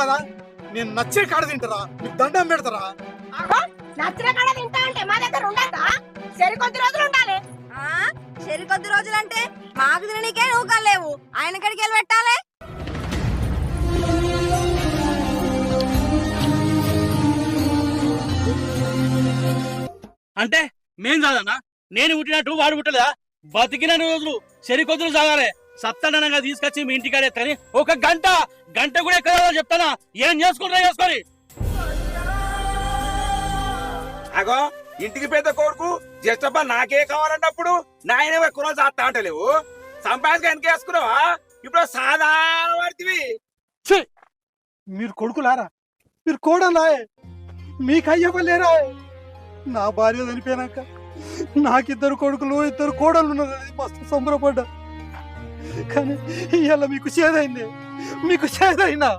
కదా నేను నచ్చే కాడ తింటారా? మీకు దండం పెడతారా? నచ్చిన కాడ తింటా అంటే మా దగ్గర ఉండదా? సరికొద్ది రోజులు ఉండాలి. ఆ సరి కొద్ది రోజులంటే మాకు తిననీకే నువ్వు కలేవు ఆయన కడికి వెళ్ళి పెట్టాలి. అంటే మేం కాదన్నా నేను పుట్టినట్టు వాడు పుట్టలేదా? బతికిన రోజులు సరికొద్దులు సాగాలి. సత్తనంగా తీసుకొచ్చి మీ ఇంటికాడే కానీ ఒక గంట గంట కూడా ఎక్కడ చెప్తానా? ఏం చేసుకుంటా చేసుకొని. అగో ఇంటికి పెద్ద కొడుకు జస్టప్ప నాకే కావాలన్నప్పుడు నాయన కులం చేస్తా అంటలేవు సంపాదించగా వెనక వేసుకున్నావా ఇప్పుడు సాధారణ పడుతుంది మీరు కొడుకులారా? మీరు కోడలాయే. మీకు అయ్యవలేరా నా భార్య చనిపోయినాక నాకిద్దరు కొడుకులు ఇద్దరు కోడలు ఉన్నది మస్తు సంబరపడ్డా. కానీ ఇవాళ మీకు చేదైంది. మీకు చేదైనా.